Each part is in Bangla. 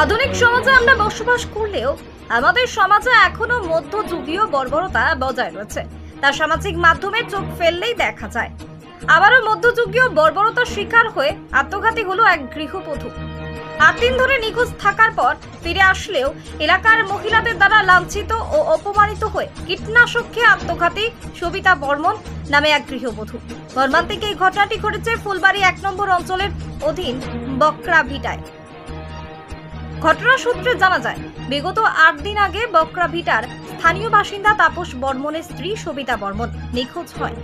আধুনিক সমাজে আমরা বসবাস করলেও আমাদের সমাজে এখনও মধ্যযুগীয় বর্বরতা বজায় রয়েছে। তা সামাজিক মাধ্যমে চোখ ফেললেই দেখা যায়। আবারও মধ্যযুগীয় বর্বরতার শিকার হয়ে আত্মঘাতী হলো এক গৃহবধূ। আট দিন ধরে নিখোঁজ থাকার পর ফিরে আসলেও এলাকার মহিলাদের দ্বারা লাঞ্ছিত ও অপমানিত হয়ে কীটনাশক খেয়ে আত্মঘাতী সবিতা বর্মন নামে এক গৃহবধূ। মর্মান্তিক এই ঘটনাটি ঘটেছে ফুলবাড়ি এক নম্বর অঞ্চলের অধীন বকরা ভিটায় ঘটনা সূত্রে জানা যায়, বিগত আট দিন আগে বকরা ভিটার স্থানীয় বাসিন্দা তাপস বর্মনের স্ত্রী সবিতা বর্মন নিখোঁজ হয়।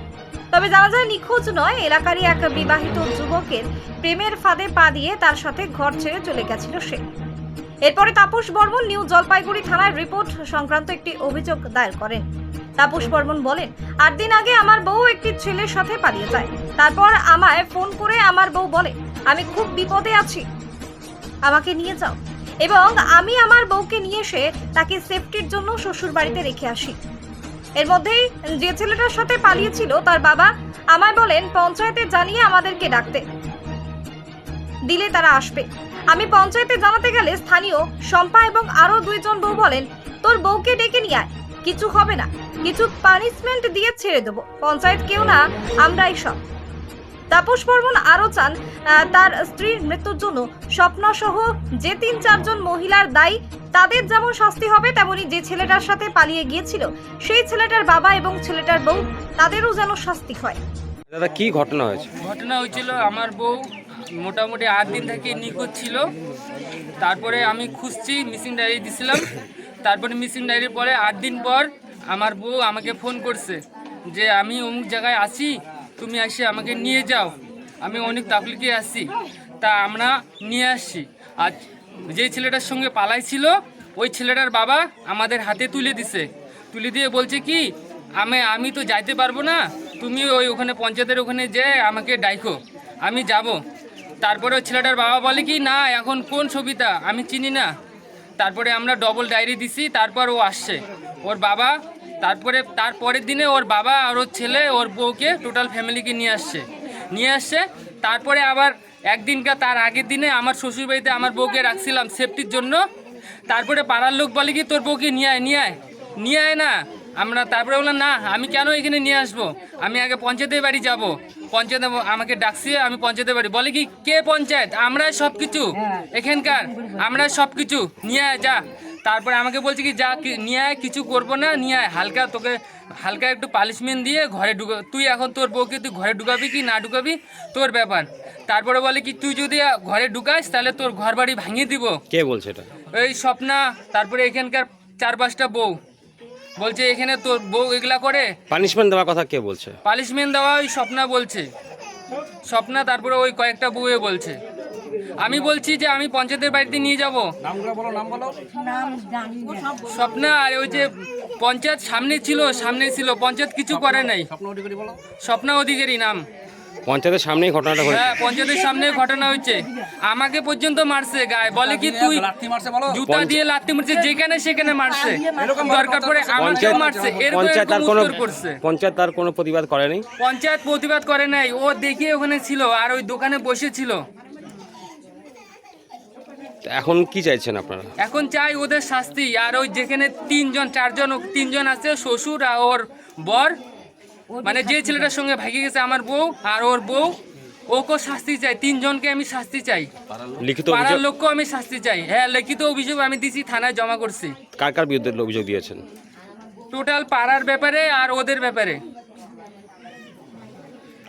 তবে জানা যায় নিখোঁজ নয়, এলাকারই এক বিবাহিত যুবকের প্রেমের ফাঁদে পা দিয়ে তার সাথে ঘর ছেড়ে চলে গেছিল সে। এরপরে তাপস বর্মন নিউ জলপাইগুড়ি থানায় রিপোর্ট সংক্রান্ত একটি অভিযোগ দায়ের করেন। তাপস বর্মন বলেন, আট দিন আগে আমার বউ একটি ছেলের সাথে পালিয়ে যায়। তারপর আমায় ফোন করে আমার বউ বলে, আমি খুব বিপদে আছি। আমাকে নিয়ে যাও। এবং আমি আমার বউকে নিয়ে এসে তাকে সেফটির জন্য শ্বশুর বাড়িতে রেখে আসি। এর মধ্যেই যে ছেলেটার সাথে পালিয়েছিল, তার বাবা আমায় বলেন, পঞ্চায়েতে জানিয়ে আমাদেরকে ডাকতে। দিলে তারা আসবে। আমি পঞ্চায়েতে জানাতে গেলে স্থানীয় শম্পা এবং আরও দুইজন বউ বলেন, তোর বউকে ডেকে নিয়ে আয়, কিছু হবে না। কিছু পানিশমেন্ট দিয়ে ছেড়ে দেবো। পঞ্চায়েত কেউ না, আমরাই সব। তাপস বর্মন আরও চান তার স্ত্রীর মৃত্যুর জন্য। স্বপ্না সহ যে তিন চারজন মহিলার দায়ী তাদের যেমন শাস্তি হবে তেমনি যে ছেলেটার সাথে পালিয়ে গিয়েছিল সেই ছেলেটার বাবা এবং ছেলেটার বউ তাদেরও যেন শাস্তি হয়। দাদা কি ঘটনা হয়েছে? ঘটনা হয়েছিল আমার বউ মোটামুটি আট দিন থেকে নিখোঁজ ছিল। তারপরে আমি খুঁজছি মিসিং ডায়েরি দিছিলাম। তারপরে মিসিং ডায়েরির পরে আট দিন পর আমার বউ আমাকে ফোন করছে যে আমি অমুক জায়গায় আছি তুমি এসে আমাকে নিয়ে যাও। আমি অনেক তাকলিকে আসছি তা আমরা নিয়ে আসছি আর যে ছেলেটার সঙ্গে পালাই ছিল ওই ছেলেটার বাবা আমাদের হাতে তুলে দিছে। তুলে দিয়ে বলছে কি, আমি আমি তো যাইতে পারব না। তুমি ওই ওখানে, পঞ্চায়েতের ওখানে যে আমাকে ডাইকো। আমি যাব। তারপরে ওই ছেলেটার বাবা বলে কি, না, এখন কোন সবিতা আমি চিনি না। তারপরে আমরা ডবল ডায়েরি দিছি, তারপর ও আসছে। ওর বাবা তারপরে তার পরের দিনে ওর বাবা আর ওর ছেলে ওর বউকে টোটাল ফ্যামিলিকে নিয়ে আসছে। নিয়ে আসছে তারপরে আবার একদিনকার তার আগের দিনে আমার শ্বশুরবাড়িতে আমার বউকে রাখছিলাম সেফটির জন্য। তারপরে পাড়ার লোক বলে কি তোর বউকে নিয়ে আয় নিয়ে আয়। নিয়ে আয় না। আমরা তারপরে বললাম না আমি কেন এখানে নিয়ে আসব? আমি আগে পঞ্চায়েতের বাড়ি যাব। পঞ্চায়েত আমাকে ডাকছে আমি পঞ্চায়েতের বাড়ি। বলে কি কে পঞ্চায়েত? আমরাই সব কিছু এখানকার আমরাই সব কিছু নিয়ে আয় যা। তারপরে আমাকে বলছে কি যা নিয়ে আয় কিছু করব না নিয়ে আয় হালকা তোকে হালকা একটু পালিশমেন্ট দিয়ে ঘরে ঢুকা তুই এখন তোর বউকে তুই ঘরে ঢুকাবি কি না ঢুকাবি তোর ব্যাপার। তারপরে বলে কি তুই যদি ঘরে ঢুকাস তাহলে তোর ঘর বাড়ি ভাঙিয়ে দিব। কে বলছে এটা? এই স্বপ্না তারপরে এখানকার চার পাঁচটা বউ। বলছে এখানে তোর বউ এগুলা করে? পানিশমেন্ট দেওয়ার কথা কে বলছে? পালিশমেন্ট দেওয়া ওই স্বপ্না বলছে। স্বপ্না তারপরে ওই কয়েকটা বউয়ে বলছে। আমি বলছি যে আমি পঞ্চায়েতের বাড়িতে নিয়ে যাব। স্বপ্না আর ওই যে পঞ্চায়েত সামনে ছিল সামনে ছিল। পঞ্চায়েত কিছু করে নাই। স্বপ্না অধিকারী নাম। পঞ্চায়েতের সামনেই ঘটনাটা হ্যাঁ পঞ্চায়েতের সামনে ঘটনা হয়েছে। আমাকে পর্যন্ত মারছে গায়ে। বলে কি তুই জুতা দিয়ে লাত্তি মারছে যেখানে সেখানে মারছে। দরকার পড়ে আমাকেও পঞ্চায়েত মারছে। পঞ্চায়েত আর কোনো করছে। পঞ্চায়েত তার কোনো প্রতিবাদ করেনি? পঞ্চায়েত প্রতিবাদ করে নাই। ও দেখিয়ে ওখানে ছিল আর ওই দোকানে বসেছিল এখন কি চাইছেন আপনারা? এখন চাই ওদের শাস্তি আর ওই যেখানে তিনজন চারজন তিনজন আছে শ্বশুর আর ওর বর মানে যে ছেলেটার সঙ্গে ভাগিয়ে গেছে আমার বউ আর ওর বউ ওকে শাস্তি চাই তিনজনকে আমি শাস্তি চাই। লিখিত পাড়ার লোককেও আমি শাস্তি চাই। হ্যাঁ লিখিত অভিযোগ আমি দিছি থানায় জমা করছি। কার কার বিরুদ্ধে অভিযোগ দিয়েছেন? টোটাল পাড়ার ব্যাপারে আর ওদের ব্যাপারে।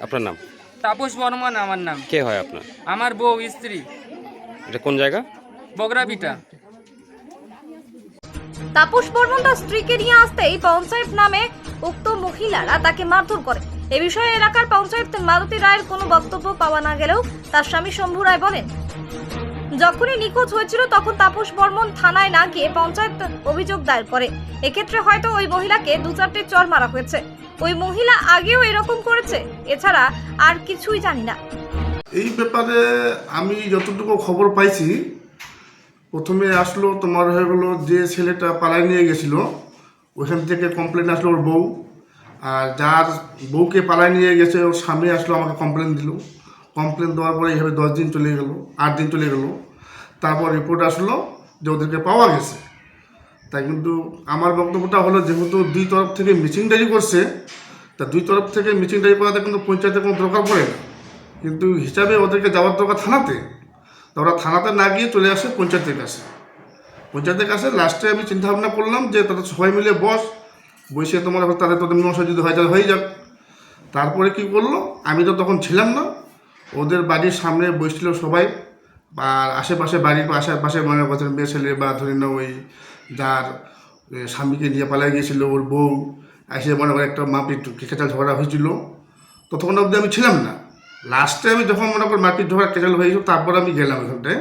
আপনার নাম? তাপস বর্মন আমার নাম। কে হয় আপনার? আমার বউ স্ত্রী। এটা কোন জায়গা? বগরা বিটা তাপস বর্মন তার স্ত্রীকে নিয়ে আসতেই পঞ্চায়েত নামে উক্ত মহিলারা তাকে মারধর করে। এ বিষয়ে এলাকার পঞ্চায়েত মালতী রায়ের কোনো বক্তব্য পাওয়া না গেলেও তার স্বামী শম্ভু রায় বলেন যখনই নিখোঁজ হয়েছিল তখন তাপস বর্মন থানায় না গিয়ে পঞ্চায়েত অভিযোগ দায়ের করে। এক্ষেত্রে হয়তো ওই মহিলাকে দু চারটে চর মারা হয়েছে। ওই মহিলা আগেও এরকম করেছে এছাড়া আর কিছুই জানি না। এই ব্যাপারে আমি যতটুকু খবর পাইছি প্রথমে আসলো তোমার হয়ে গেলো যে ছেলেটা পালায় নিয়ে গেছিল ওইখান থেকে কমপ্লেন আসলো ওর বউ। আর যার বউকে পালায় নিয়ে গেছে, ওর স্বামী আসলো আমাকে কমপ্লেন দিল। কমপ্লেন দেওয়ার পরে এইভাবে দশ দিন চলে গেলো, আট দিন চলে গেলো। তারপর রিপোর্ট আসলো যে ওদেরকে পাওয়া গেছে। তাই কিন্তু আমার বক্তব্যটা হলো, যেহেতু দুই তরফ থেকে মিচিং ডায়েরি করছে, তা দুই তরফ থেকে মিচিং ডায়েরি করাতে কিন্তু পঞ্চায়েতের কোনো দরকার পড়ে না। কিন্তু হিসাবে ওদেরকে যাওয়ার দরকার থানাতে। তা ওরা থানাতে না গিয়ে চলে আসে পঞ্চায়েতের কাছে। পঞ্চায়েতের কাছে লাস্টে আমি চিন্তা ভাবনা করলাম যে তাদের সবাই মিলে বস, বসে তোমার তাদের তোদের মীমাংসা যদি হয় তাহলে হয়ে যাক। তারপরে কি করল? আমি তো তখন ছিলাম না। ওদের বাড়ির সামনে বসছিল সবাই। আর আশেপাশে বাড়ির আশেপাশে মনে করছেন মেয়ে ছেলে বা ধরে না ওই যার স্বামীকে নিয়ে পালিয়ে গিয়েছিল, ওর বউ। এসে মনে করে একটা মারপিট কেঁচাল ঝগড়া হয়েছিল। ততক্ষণ অবধি আমি ছিলাম না। লাস্টে আমি যখন মনে করি মারপিট ঝগড়া কেঁচাল হয়েছিল তারপর আমি গেলাম এখানটায়।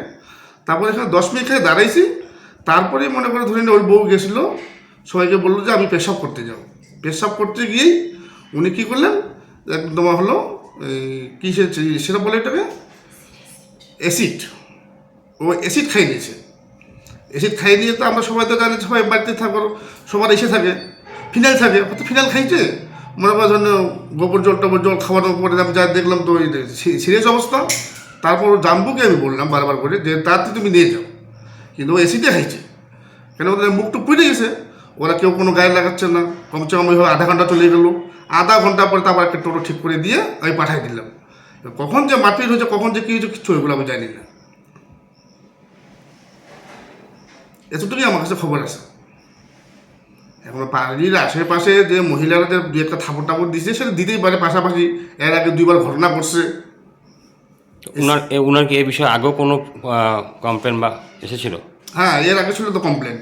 তারপরে এখানে দশ মিনিট খেয়ে দাঁড়াইছি। তারপরে মনে করে ধরে ওর বউ গেছিল, সবাইকে বলল যে আমি পেশাব করতে যাব। পেশাব করতে গিয়েই উনি কী করলেন? একদম হলো কী সে সেটা বলে এটাকে? অ্যাসিড ও অ্যাসিড খাই নিয়েছে অ্যাসিড খাই নিয়ে তো আমরা সবাই তো জানি সবাই বাড়িতে থাকার সবার এসে থাকে ফিনাইল থাকে। হয়তো ফিনাইল খাইছে? মনে করার জন্য গোবর জল টবর জল খাওয়ানোর পরে আমি যা দেখলাম তো সিরিয়াস অবস্থা। তারপর জাম্বুকে আমি বললাম বারবার করে যে তাড়াতাড়ি তুমি নিয়ে যাও। কিন্তু ও অ্যাসিডে খাইছে। কেন ওদের মুখটুক পুড়ে গেছে। ওরা কেউ কোনো গায়ে লাগাচ্ছে না। কমসে কম ওইভাবে আধা ঘণ্টা চলে গেলো। আধা ঘণ্টা পরে তারপর একটা টোটো ঠিক করে দিয়ে আমি পাঠাই দিলাম। কখন যে মাটির হয়েছে, কখন যে কী হয়েছে, কিচ্ছু এগুলো আমি জানি না। এতটুকুই আমার কাছে খবর আছে। এখন বাড়ির আশেপাশে যে মহিলারা যে দু একটা থাপড় টাপড় দিচ্ছে সেটা দিতেই পারে। পাশাপাশি এর আগে দুইবার ঘটনা ঘটছে। উনার উনার কি এই বিষয়ে আগেও কোনো কমপ্লেন বা এসেছিল? হ্যাঁ এর আগে ছিল তো কমপ্লেন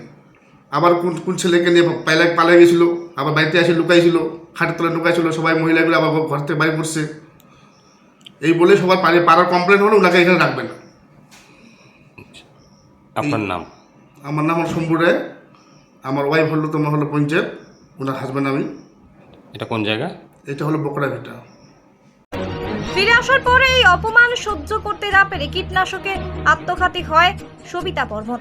আবার কোন কোন ছেলেকে নিয়ে পাইলা পালিয়ে গেছিল আবার বাড়িতে এসে লুকাইছিল খাটের তলায় লুকাইছিল সবাই মহিলাগুলো আবার ঘর থেকে বাড়ি করছে। এই বলে সবার পাড়ে পাড়ার কমপ্লেন হলো ওনাকে এখানে রাখবে না। আপনার নাম? আমার নাম হলো শম্ভু রায়। আমার ওয়াইফ হলো তোমার হলো পঞ্চায়েত ওনার হাজব্যান্ড আমি। এটা কোন জায়গা? এটা হলো বকরা ভিটা। ফিরে আসার পরে এই অপমান সহ্য করতে না পেরে কীটনাশকে আত্মঘাতী হয় সবিতা বর্মন।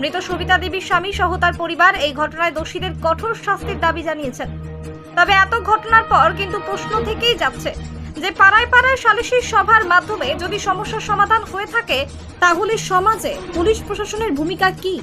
মৃত সবিতা দেবীর স্বামী সহ তার পরিবার এই ঘটনায় দোষীদের কঠোর শাস্তির দাবি জানিয়েছেন। তবে এত ঘটনার পর কিন্তু প্রশ্ন থেকেই যাচ্ছে যে পাড়ায় পাড়ায় সালিশি সভার মাধ্যমে যদি সমস্যার সমাধান হয়ে থাকে তাহলে সমাজে পুলিশ প্রশাসনের ভূমিকা কি?